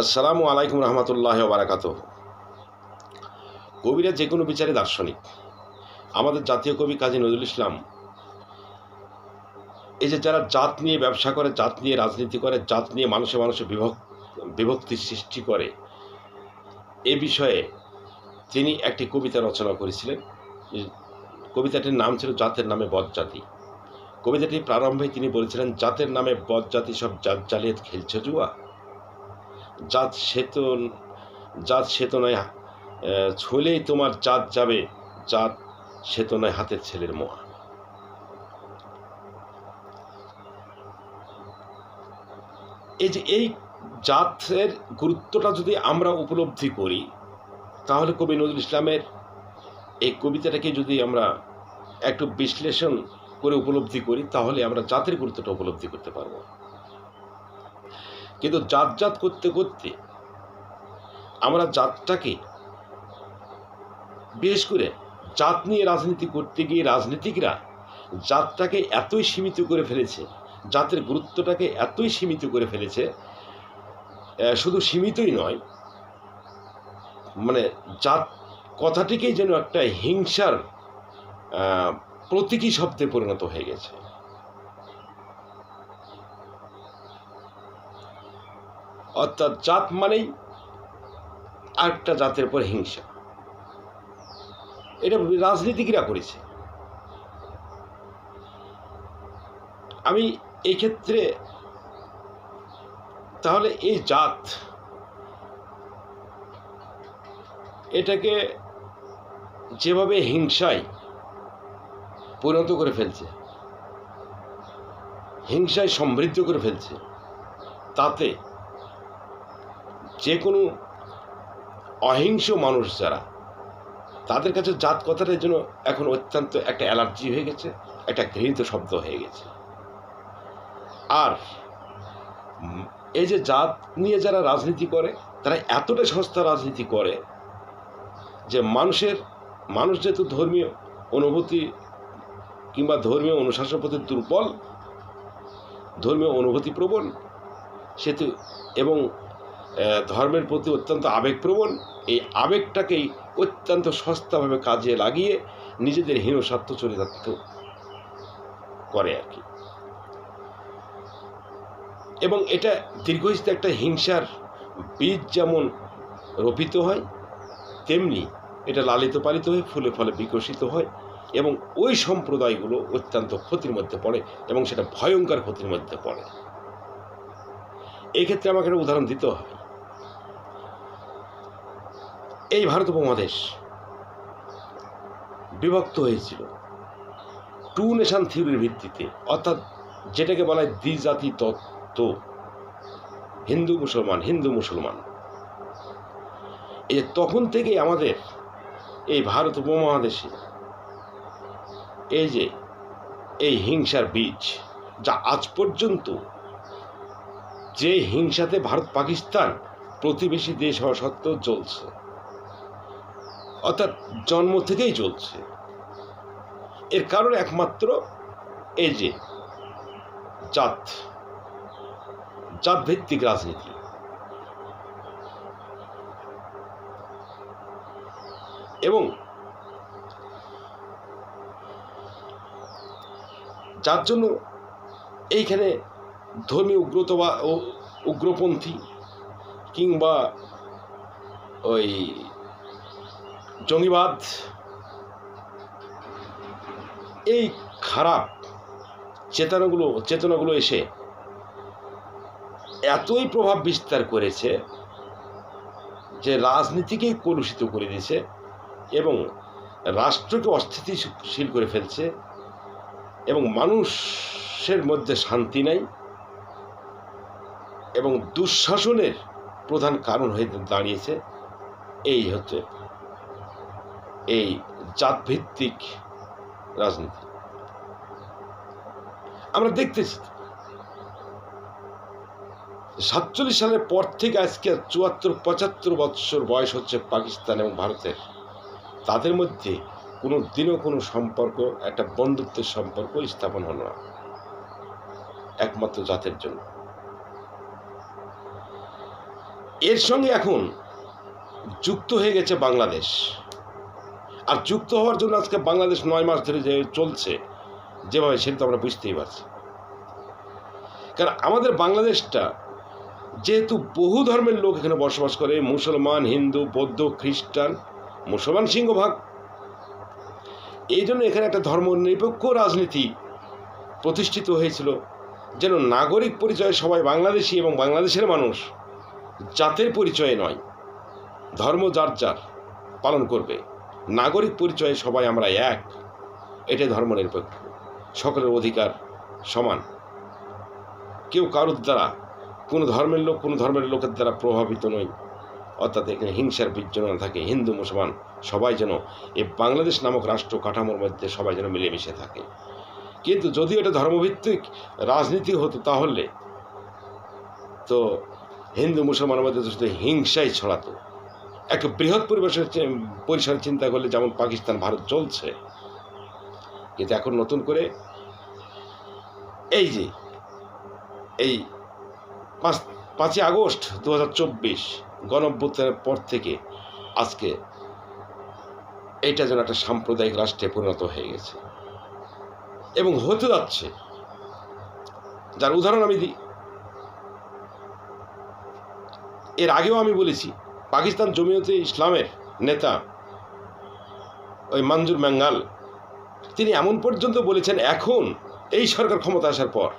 আসসালামু আলাইকুম রহমতুল্লাহ বারাকাত কবিরা যে কোনো বিচারে দার্শনিক। আমাদের জাতীয় কবি কাজী নজরুল ইসলাম এই যে যারা জাত নিয়ে ব্যবসা করে, জাত নিয়ে রাজনীতি করে, জাত নিয়ে মানুষে মানুষে বিভক, বিভক্তি সৃষ্টি করে, এ বিষয়ে তিনি একটি কবিতা রচনা করেছিলেন। কবিতাটির নাম ছিল জাতের নামে বদজাতি কবিতাটির প্রারম্ভে তিনি বলেছিলেন, জাতের নামে বদজাতি সব জাত জালিয়াত খেলছে জুয়া। জাত সেতন জাত সেতনায় ছুলেই তোমার জাত যাবে, জাত সেতনায় হাতের ছেলের মোয়া। এই যে এই জাতের গুরুত্বটা যদি আমরা উপলব্ধি করি, তাহলে কবি নজরুল ইসলামের এই কবিতাটাকে যদি আমরা একটু বিশ্লেষণ করে উপলব্ধি করি, তাহলে আমরা জাতের গুরুত্বটা উপলব্ধি করতে পারব। কিন্তু জাত জাত করতে করতে আমরা জাতটাকে বিশেষ করে জাত নিয়ে রাজনীতি করতে গিয়ে রাজনীতিকরা জাতটাকে এতই সীমিত করে ফেলেছে, জাতের গুরুত্বটাকে এতই সীমিত করে ফেলেছে শুধু সীমিতই নয় মানে জাত কথাটিকেই যেন একটা হিংসার প্রতীকী শব্দে পরিণত হয়ে গেছে। অর্থাৎ জাত মানেই আরেকটা জাতের উপর হিংসা। এটা রাজনীতিকরা করেছে। আমি এই ক্ষেত্রে তাহলে এই জাত এটাকে যেভাবে হিংসায় পরিণত করে ফেলছে, হিংসায় সমৃদ্ধ করে ফেলছে, তাতে যে কোনো অহিংস মানুষ যারা, তাদের কাছে জাত কথাটার জন্য এখন অত্যন্ত একটা অ্যালার্জি হয়ে গেছে, একটা ঘৃণিত শব্দ হয়ে গেছে। আর এই যে জাত নিয়ে যারা রাজনীতি করে, তারা এতটা সস্তা রাজনীতি করে যে মানুষের, মানুষ যেহেতু ধর্মীয় অনুভূতি কিংবা ধর্মীয় অনুশাসন প্রতি দুর্বল, ধর্মীয় অনুভূতি প্রবণ সেতু এবং ধর্মের প্রতি অত্যন্ত আবেগপ্রবণ। এই আবেগটাকেই অত্যন্ত সস্তাভাবে কাজে লাগিয়ে নিজেদের হীন স্বার্থ চরিতার্থ করে আর কি। এবং এটা দীর্ঘস্থায়ী একটা হিংসার বীজ যেমন রোপিত হয়, তেমনি এটা লালিত পালিত হয়ে ফুলে ফলে বিকশিত হয় এবং ওই সম্প্রদায়গুলো অত্যন্ত ক্ষতির মধ্যে পড়ে এবং সেটা ভয়ঙ্কর ক্ষতির মধ্যে পড়ে। এক্ষেত্রে আমাকে একটা উদাহরণ দিতে হবে। এই ভারত উপমহাদেশ বিভক্ত হয়েছিল। টু নেশান থিওরির ভিত্তিতে, অর্থাৎ যেটাকে বলা হয় দ্বিজাতি তত্ত্ব, হিন্দু মুসলমান হিন্দু মুসলমান। এই তখন থেকে আমাদের এই ভারত উপমহাদেশে এই যে এই হিংসার বীজ, যা আজ পর্যন্ত যে হিংসাতে ভারত পাকিস্তান প্রতিবেশী দেশ হওয়া সত্ত্বেও চলছে। অর্থাৎ জন্ম থেকেই চলছে এর কারণ একমাত্র এই যে জাত জাত ভিত্তিক রাজনীতি। এবং যার জন্য এইখানে ধর্মীয় উগ্রতবা ও উগ্রপন্থী কিংবা ওই জঙ্গিবাদ, এই খারাপ চেতনাগুলো চেতনাগুলো এসে এতই প্রভাব বিস্তার করেছে যে রাজনীতিকেই কলুষিত করে দিয়েছে এবং রাষ্ট্রকে অস্থিতিশীল করে ফেলছে এবং মানুষের মধ্যে শান্তি নাই এবং দুঃশাসনের প্রধান কারণ হয়ে দাঁড়িয়েছে, এই হচ্ছে এই জাতভিত্তিক রাজনীতি। আমরা দেখতেছি সাতচল্লিশ সালের পর থেকে আজকে চুয়াত্তর, পঁচাত্তর বৎসর বয়স হচ্ছে পাকিস্তান এবং ভারতের। তাদের মধ্যে কোনো দিনও কোনো সম্পর্ক, একটা বন্ধুত্বের সম্পর্ক স্থাপন হলো না। একমাত্র জাতের জন্য। এর সঙ্গে এখন যুক্ত হয়ে গেছে বাংলাদেশ। আর যুক্ত হওয়ার জন্য আজকে বাংলাদেশ নয় মাস ধরে যে চলছে, যেভাবে সেটা তো আমরা বুঝতেই পারছি। কারণ আমাদের বাংলাদেশটা যেহেতু বহু ধর্মের লোক এখানে বসবাস করে, মুসলমান, হিন্দু, বৌদ্ধ, খ্রিস্টান, মুসলমান সিংহভাগ। এই জন্য এখানে একটা ধর্মনিরপেক্ষ রাজনীতি প্রতিষ্ঠিত হয়েছিল, যেন নাগরিক পরিচয়ে সবাই বাংলাদেশি এবং বাংলাদেশের মানুষ জাতের পরিচয়ে নয়, ধর্ম যার যার পালন করবে। নাগরিক পরিচয়ে সবাই আমরা এক। এটাই ধর্মনিরপেক্ষ। সকলের অধিকার সমান। কেউ কারোর দ্বারা, কোনো ধর্মের লোক কোনো ধর্মের লোকের দ্বারা প্রভাবিত নয়। অর্থাৎ এখানে হিংসার বীর্য থাকে, হিন্দু, মুসলমান, সবাই যেন এই বাংলাদেশ নামক রাষ্ট্র কাঠামোর মধ্যে সবাই যেন মিলেমিশে থাকে। কিন্তু যদি এটা ধর্মভিত্তিক রাজনীতি হতো তাহলে, তো হিন্দু, মুসলমানের মধ্যে শুধু হিংসাই ছড়াতো। একটা বৃহৎ পরিবেশের পরিসরে চিন্তা করলে যেমন পাকিস্তান, ভারত চলছে, কিন্তু এখন নতুন করে এই যে, এই পাঁচ, পাঁচই আগস্ট দু হাজার চব্বিশ, গণঅভ্যুত্থানের পর থেকে আজকে এইটা যেন একটা সাম্প্রদায়িক রাষ্ট্রে পরিণত হয়ে গেছে। এবং হতে যাচ্ছে, যার উদাহরণ আমি দিই এর আগেও আমি বলেছি পাকিস্তান জমিয়তে ইসলামের নেতা ওই মঞ্জুর ম্যাঙ্গাল তিনি এমন পর্যন্ত বলেছেন, এখন এই সরকার ক্ষমতা আসার পর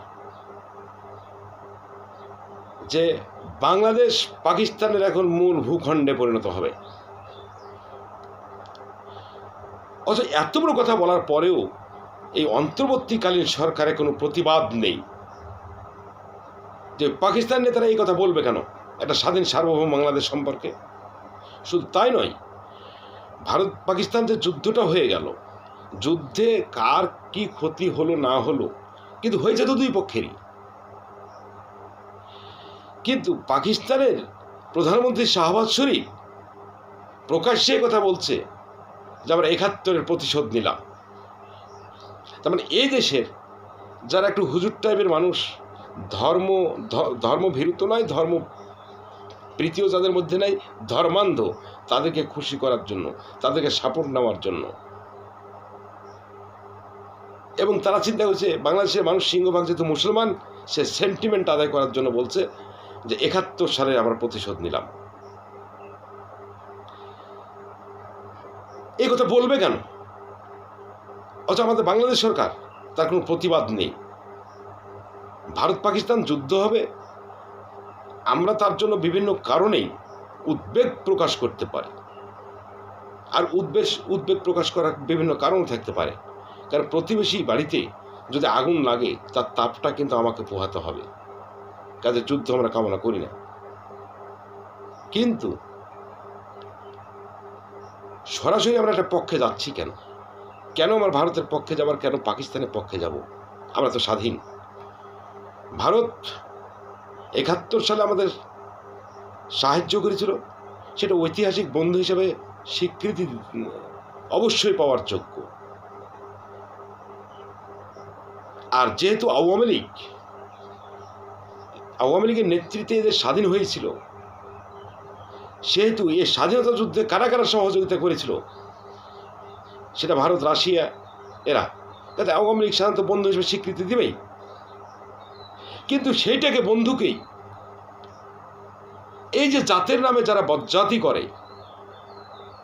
যে বাংলাদেশ পাকিস্তানের এখন মূল ভূখণ্ডে পরিণত হবে। অথচ এত বড় কথা বলার পরেও এই অন্তর্বর্তীকালীন সরকারে কোনো প্রতিবাদ নেই। যে পাকিস্তান নেতারা এই কথা বলবে কেন? একটা স্বাধীন সার্বভৌম বাংলাদেশ সম্পর্কে। শুধু তাই নয়, ভারত পাকিস্তান যে যুদ্ধটা হয়ে গেল, যুদ্ধে কার কি ক্ষতি হলো না হলো, কিন্তু হয়েছে তো দুই পক্ষেরই। কিন্তু পাকিস্তানের প্রধানমন্ত্রী শাহবাজ শরীফ প্রকাশ্যে কথা বলছে যে আমরা একাত্তরের প্রতিশোধ নিলাম। তার মানে এই দেশের যারা একটু হুজুর টাইপের মানুষ, ধর্ম, ধ- ধর্মভীরু নয়, ধর্ম প্রীতিও যাদের মধ্যে নাই, ধর্মান্ধ, তাদেরকে খুশি করার জন্য, তাদেরকে সাপোর্ট নেওয়ার জন্য। এবং তারা চিন্তা করছে, বাংলাদেশের মানুষ সিংহভাগ যেহেতু মুসলমান, সে সেন্টিমেন্ট আদায় করার জন্য বলছে যে একাত্তর সালে আমরা প্রতিশোধ নিলাম। এই কথা বলবে কেন? অথচ আমাদের বাংলাদেশ সরকার, তার কোনো প্রতিবাদ নেই। ভারত পাকিস্তান যুদ্ধ হবে আমরা তার জন্য বিভিন্ন কারণেই উদ্বেগ প্রকাশ করতে পারি। আর উদ্বেগ উদ্বেগ প্রকাশ করার বিভিন্ন কারণ থাকতে পারে। কারণ প্রতিবেশী বাড়িতে যদি আগুন লাগে, তার তাপটা কিন্তু আমাকে পোহাতে হবে। কাজে যুদ্ধ আমরা কামনা করি না। কিন্তু সরাসরি আমরা একটা পক্ষে যাচ্ছি কেন? কেন আমার ভারতের পক্ষে যাবার কেন পাকিস্তানের পক্ষে যাব? আমরা তো স্বাধীন। ভারত একাত্তর সালে আমাদের সাহায্য করেছিল। সেটা ঐতিহাসিক বন্ধু হিসেবে স্বীকৃতি অবশ্যই পাওয়ার যোগ্য। আর যেহেতু আওয়ামী লীগ, আওয়ামী লীগের নেতৃত্বে এদের স্বাধীন হয়েছিল, সেহেতু এই স্বাধীনতা যুদ্ধে কারা কারা সহযোগিতা করেছিল, সেটা ভারত, রাশিয়া, এরা। তাতে আওয়ামী লীগ সাধারণত বন্ধু হিসেবে স্বীকৃতি দিবেই। কিন্তু সেইটাকে বন্ধুকেই এই যে জাতের নামে যারা বজ্জাতি করে,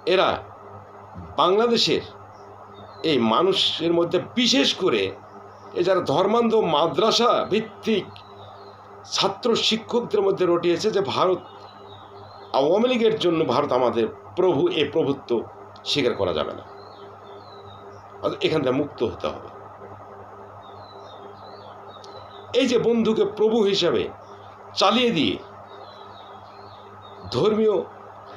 এরা বাংলাদেশের এই মানুষের মধ্যে বিশেষ করে এ যারা ধর্মান্ধ মাদ্রাসা ভিত্তিক ছাত্র শিক্ষকদের মধ্যে রটিয়েছে যে ভারত, আওয়ামী লীগের জন্য ভারত আমাদের প্রভু, এ প্রভুত্ব স্বীকার করা যাবে না। এখান থেকে মুক্ত হতে হবে। এই যে বন্ধুকে প্রভু হিসাবে চালিয়ে দিয়ে ধর্মীয়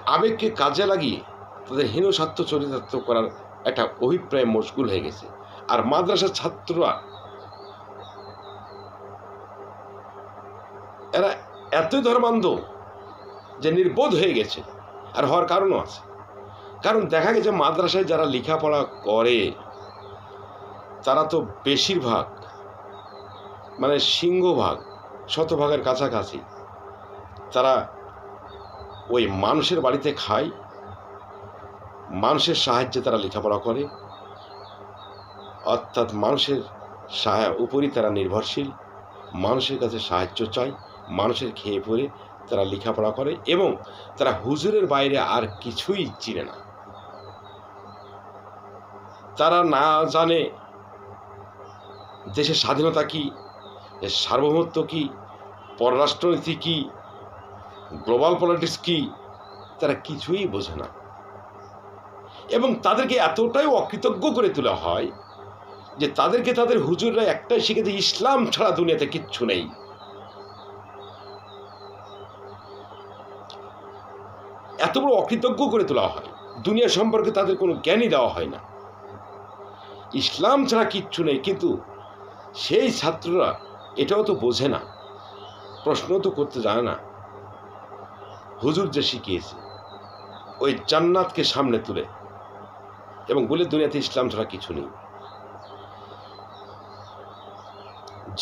আবেগকে কাজে লাগিয়ে তাদের হীন স্বার্থ চরিতার্থ করার একটা অভিপ্রায় মশগুল হয়ে গেছে। আর মাদ্রাসার ছাত্ররা এরা এতই ধর্মান্ধ যে নির্বোধ হয়ে গেছে, আর হওয়ার কারণও আছে। কারণ দেখা গেছে মাদ্রাসায় যারা লেখাপড়া করে, তারা তো বেশিরভাগ মানে সিংহভাগ শতভাগের কাছাকাছি। তারা ওই মানুষের বাড়িতে খায়, মানুষের সাহায্যে তারা লেখাপড়া করে। অর্থাৎ মানুষের সাহা, উপরই তারা নির্ভরশীল, মানুষের কাছে সাহায্য চায়, মানুষের খেয়ে পরে তারা লেখাপড়া করে এবং তারা হুজুরের বাইরে আর কিছুই চিনে না। তারা না জানে দেশের স্বাধীনতা কি এর সার্বভৌমত্ব কি? পররাষ্ট্রনীতি কি? গ্লোবাল পলিটিক্স কি? তারা কিছুই বোঝে না। এবং তাদেরকে এতটাই অকৃতজ্ঞ করে তোলা হয় যে তাদেরকে তাদের হুজুররা একটাই শিখেছে ইসলাম ছাড়া দুনিয়াতে কিচ্ছু নেই। এত বড় অকৃতজ্ঞ করে তোলা হয়। দুনিয়া সম্পর্কে তাদের কোনো জ্ঞানই দেওয়া হয় না। ইসলাম ছাড়া কিচ্ছু নেই, কিন্তু সেই ছাত্ররা এটাও তো বোঝে না প্রশ্ন তো করতে জানে না। হুজুর যে শিখিয়েছে, ওই জান্নাতকে সামনে তুলে এবং বলে দুনিয়াতে ইসলাম ছাড়া কিছু নেই।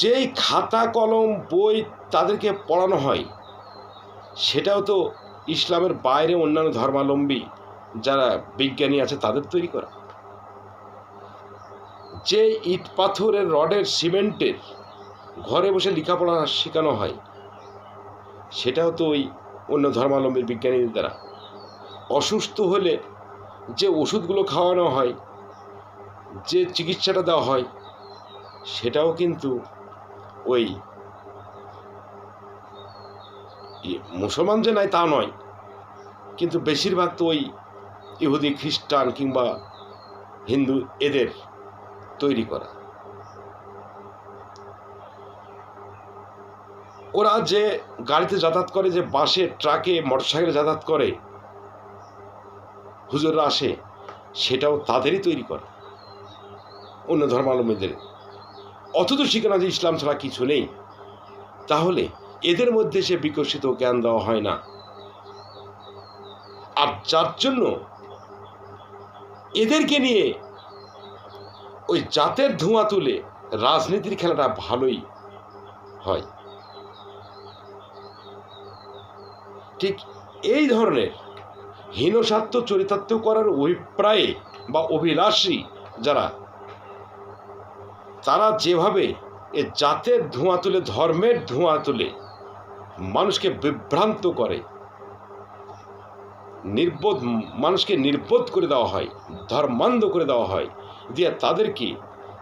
যেই খাতা, কলম, বই তাদেরকে পড়ানো হয়, সেটাও তো ইসলামের বাইরে অন্যান্য ধর্মাবলম্বী যারা বিজ্ঞানী আছে তাদের তৈরি করা। যে ইট পাথরের, রডের, সিমেন্টের ঘরে বসে লেখাপড়া শেখানো হয়। সেটাও তো ওই অন্য ধর্মাবলম্বীর বিজ্ঞানীদের দ্বারা। অসুস্থ হলে যে ওষুধগুলো খাওয়ানো হয়, যে চিকিৎসাটা দেওয়া হয়, সেটাও কিন্তু ওই মুসলমান যে নাই তা নয়, কিন্তু বেশিরভাগ তো ওই ইহুদি, খ্রিস্টান কিংবা হিন্দু এদের তৈরি করা। ওরা যে গাড়িতে যাতায়াত করে, যে বাসে, ট্রাকে, মোটরসাইকেলে যাতায়াত করে, হুজুররা আসে, সেটাও তাদেরই তৈরি করে। অন্য ধর্মাবলম্বীদের। অথচ শিখানো যে ইসলাম ছাড়া কিছু নেই। তাহলে এদের মধ্যে সে বিকশিত জ্ঞান দেওয়া হয় না। আর যার জন্য এদেরকে নিয়ে ওই জাতের ধোঁয়া তুলে রাজনীতির খেলাটা ভালোই হয়। ঠিক এই ধরনের হীনস্বার্থ চরিতার্থ করার অভিপ্রায়ে বা অভিলাষী যারা, তারা যেভাবে এ জাতের ধোঁয়া তুলে, ধর্মের ধোঁয়া তুলে মানুষকে বিভ্রান্ত করে, নির্বোধ মানুষকে নির্বোধ করে দেওয়া হয়, ধর্মান্ধ করে দেওয়া হয়, দিয়ে তাদেরকে,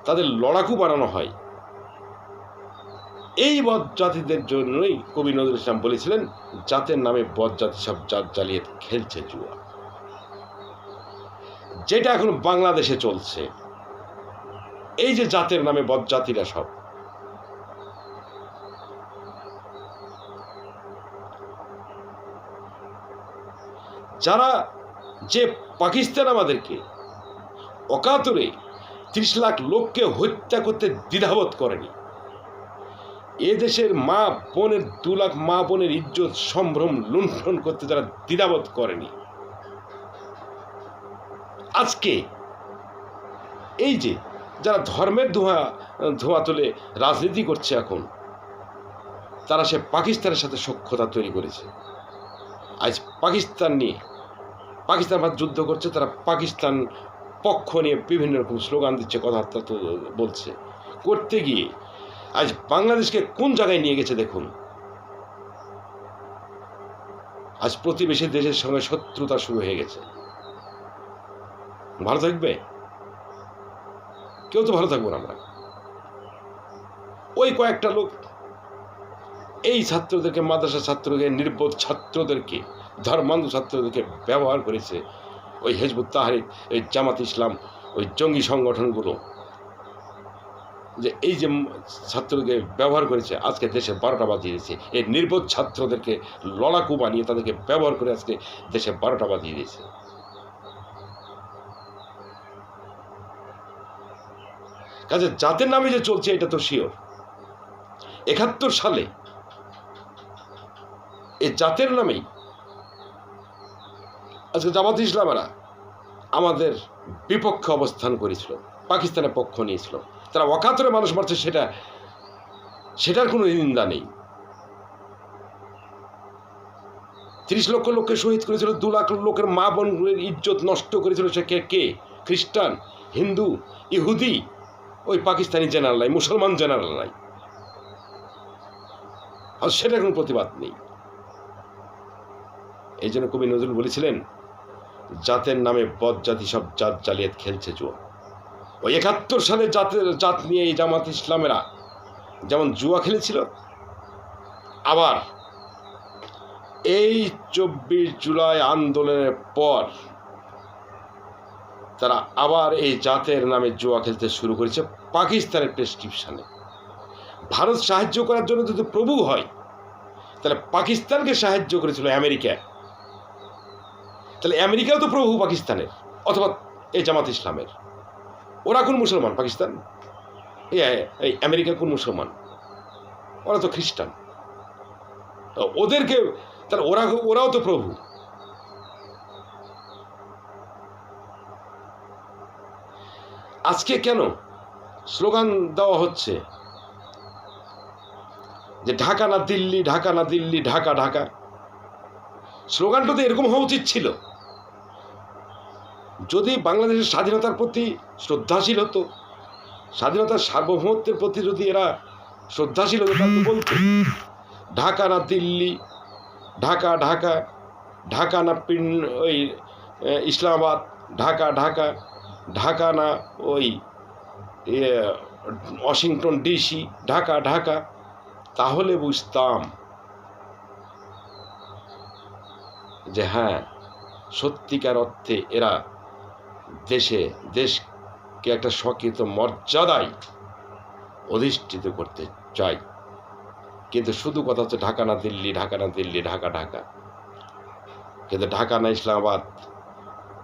তাদের লড়াকু বানানো হয় এই বদ জাতিদের জন্যই কবি নজরুল ইসলাম বলেছিলেন, জাতের নামে বদ জাতি সব জাত জ্বালিয়ে খেলছে জুয়া। যেটা এখন বাংলাদেশে চলছে। এই যে জাতের নামে বদ জাতিরা সব। যারা যে পাকিস্তান আমাদেরকে অকাতরে ত্রিশ লাখ লোককে হত্যা করতে দ্বিধাবোধ করেনি এ দেশের মা বোনের দু লাখ মা বোনের ইজ্জত, সম্ভ্রম লুণ্ঠন করতে যারা দ্বিধাবোধ করেনি। আজকে এই যে যারা ধর্মের ধোঁয়া ধোঁয়া তুলে রাজনীতি করছে এখন, তারা সে পাকিস্তানের সাথে সক্ষতা তৈরি করেছে। আজ পাকিস্তান নিয়ে, পাকিস্তান ভারত যুদ্ধ করছে, তারা পাকিস্তান পক্ষ নিয়ে বিভিন্ন রকম স্লোগান দিচ্ছে, কথাবার্তা বলছে। করতে গিয়ে আজ বাংলাদেশকে কোন জায়গায় নিয়ে গেছে দেখুন? আজ প্রতিবেশী দেশের সঙ্গে শত্রুতা শুরু হয়ে গেছে। ভালো থাকবে? কেউ তো ভালো থাকব না আমরা। ওই কয়েকটা লোক, এই ছাত্রদেরকে মাদ্রাসা ছাত্রকে, নির্বোধ ছাত্রদেরকে, ধর্মান্ধ ছাত্রদেরকে ব্যবহার করেছে ওই হেজবুত তাহারিক ওই জামাত ইসলাম, ওই জঙ্গি সংগঠনগুলো। যে এই যে ছাত্রদেরকে ব্যবহার করেছে, আজকে দেশে বারোটা বাজিয়ে দিয়েছে। এই নির্বোধ ছাত্রদেরকে লড়াকু বানিয়ে তাদেরকে ব্যবহার করে আজকে দেশে বারোটা বাজিয়ে দিয়েছে। কাজে জাতের নামে যে চলছে, এটা তো শিওর একাত্তর সালে এই জাতের নামেই আজকে জামাত ইসলামেরা আমাদের বিপক্ষে অবস্থান করেছিল, পাকিস্তানের পক্ষ নিয়েছিল। তারা অকাতরে মানুষ মারছে, সেটা, সেটার কোনো নিন্দা নেই। তিরিশ লক্ষ লোককে শহীদ করেছিল, দু লাখ লোকের মা বোনের ইজ্জত নষ্ট করেছিল সে কে কে? খ্রিস্টান, হিন্দু, ইহুদি, ওই পাকিস্তানি জেনারেল নাই মুসলমান জেনারেল নাই আর সেটার কোনো প্রতিবাদ নেই। এই জন্য কবি নজরুল বলেছিলেন, জাতের নামে বদ জাতি সব জাত জালিয়াত খেলছে জুয়া। ওই একাত্তর সালে জাতের জাত নিয়ে এই জামাত ইসলামেরা যেমন জুয়া খেলেছিল, আবার এই চব্বিশ জুলাই আন্দোলনের পর তারা আবার এই জাতের নামে জুয়া খেলতে শুরু করেছে পাকিস্তানের প্রেসক্রিপশানে ভারত সাহায্য করার জন্য যদি প্রভু হয়, তাহলে পাকিস্তানকে সাহায্য করেছিল আমেরিকা। তাহলে আমেরিকাও তো প্রভু পাকিস্তানের, অথবা এই জামাত ইসলামের। ওরা কোন মুসলমান? পাকিস্তান? এই আমেরিকা কোন মুসলমান? ওরা তো খ্রিস্টান। ওদেরকে, তাহলে ওরা, ওরাও তো প্রভু। আজকে কেন? স্লোগান দেওয়া হচ্ছে যে ঢাকা না দিল্লি, ঢাকা না দিল্লি, ঢাকা ঢাকা। স্লোগানটা তো এরকম হওয়া উচিত ছিল। যদি বাংলাদেশের স্বাধীনতার প্রতি শ্রদ্ধাশীল হতো স্বাধীনতার সার্বভৌমত্বের প্রতি যদি এরা শ্রদ্ধাশীল হতো তাহলে বলতো ঢাকা না দিল্লি ঢাকা ঢাকা ঢাকা না পিন ওই ইসলামাবাদ ঢাকা ঢাকা ঢাকা না ওই ওয়াশিংটন ডিসি ঢাকা ঢাকা তাহলে বুঝতাম যে হ্যাঁ সত্যিকার অর্থে এরা দেশে দেশকে একটা স্বকৃত মর্যাদায় অধিষ্ঠিত করতে চায় কিন্তু শুধু কথা হচ্ছে ঢাকা না দিল্লি, ঢাকা না দিল্লি, ঢাকা ঢাকা। কিন্তু ঢাকা না ইসলামাবাদ,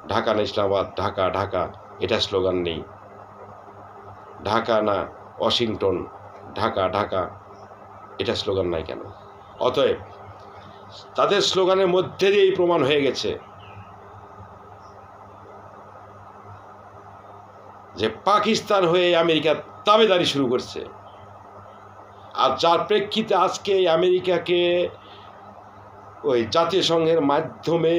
ঢাকা না ইসলামাবাদ, ঢাকা ঢাকা, এটা স্লোগান নেই। ঢাকা না ওয়াশিংটন, ঢাকা ঢাকা, এটা স্লোগান নাই কেন? অতএব তাদের স্লোগানের মধ্যে দিয়েই প্রমাণ হয়ে গেছে। যে পাকিস্তান হয়ে আমেরিকা দাবেদারি শুরু করছে। আর যার প্রেক্ষিতে আজকে আমেরিকাকে ওই জাতীয় সংঘের মাধ্যমে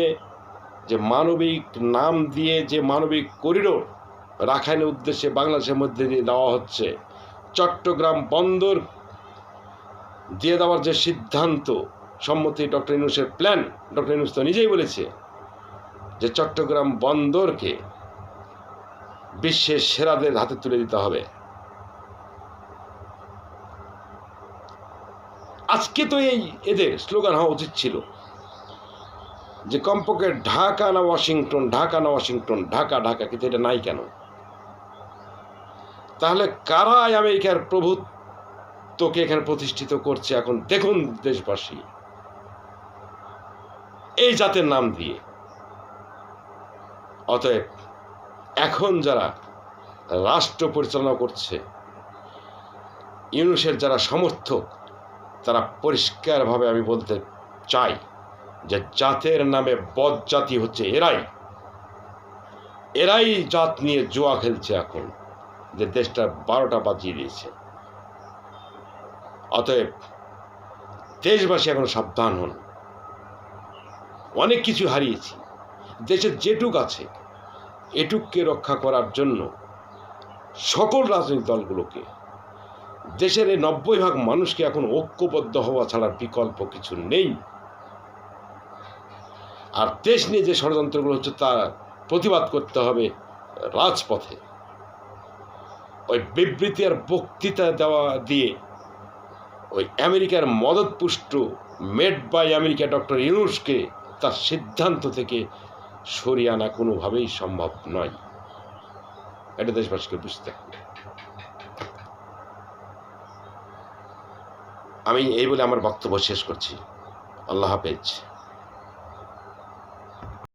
যে মানবিক নাম দিয়ে যে মানবিক করিডোর রাখাইনের উদ্দেশ্যে বাংলাদেশের মধ্যে দিয়ে দেওয়া হচ্ছে, চট্টগ্রাম বন্দর দিয়ে দেওয়ার যে সিদ্ধান্ত, সম্মতি ডক্টর ইউনুসের প্ল্যান ডক্টর ইউনুস তো নিজেই বলেছে যে চট্টগ্রাম বন্দরকে বিশ্বের সেরাদের হাতে তুলে দিতে হবে। আজকে তো এই এদের স্লোগান হওয়া উচিত ছিল যে কমপক্ষে ঢাকা না ওয়াশিংটন, ঢাকা না ওয়াশিংটন, ঢাকা ঢাকা, কিন্তু এটা নাই কেন? তাহলে কারাই আমেরিকার প্রভুত্বকে এখানে প্রতিষ্ঠিত করছে এখন? দেখুন দেশবাসী। এই জাতের নাম দিয়ে। অতএব এখন যারা রাষ্ট্র পরিচালনা করছে, ইউনুসের যারা সমর্থক, তারা পরিষ্কারভাবে আমি বলতে চাই যে জাতের নামে বদ জাতি হচ্ছে এরাই। এরাই জাত নিয়ে জুয়া খেলছে এখন, যে দেশটা বারোটা বাজিয়ে দিয়েছে। অতএব দেশবাসী এখন সাবধান হন। অনেক কিছু হারিয়েছি। দেশের যেটুক আছে এটুককে রক্ষা করার জন্য সকল রাজনৈতিক দলগুলোকে, দেশের এই নব্বই ভাগ মানুষকে এখন ঐক্যবদ্ধ হওয়া ছাড়ার বিকল্প কিছু নেই। আর দেশ নিয়ে যে ষড়যন্ত্রগুলো হচ্ছে তা প্রতিবাদ করতে হবে রাজপথে। ওই বিবৃতি আর বক্তৃতা দেওয়া দিয়ে ওই আমেরিকার মদতপুষ্ট মেড বাই আমেরিকা ডক্টর ইউনুসকে তার সিদ্ধান্ত থেকে সরিয়ে আনা কোনোভাবেই সম্ভব নয়। এটা দেশবাসীকে বুঝতে হবে। আমি এই বলে আমার বক্তব্য শেষ করছি। আল্লাহ হাফেজ।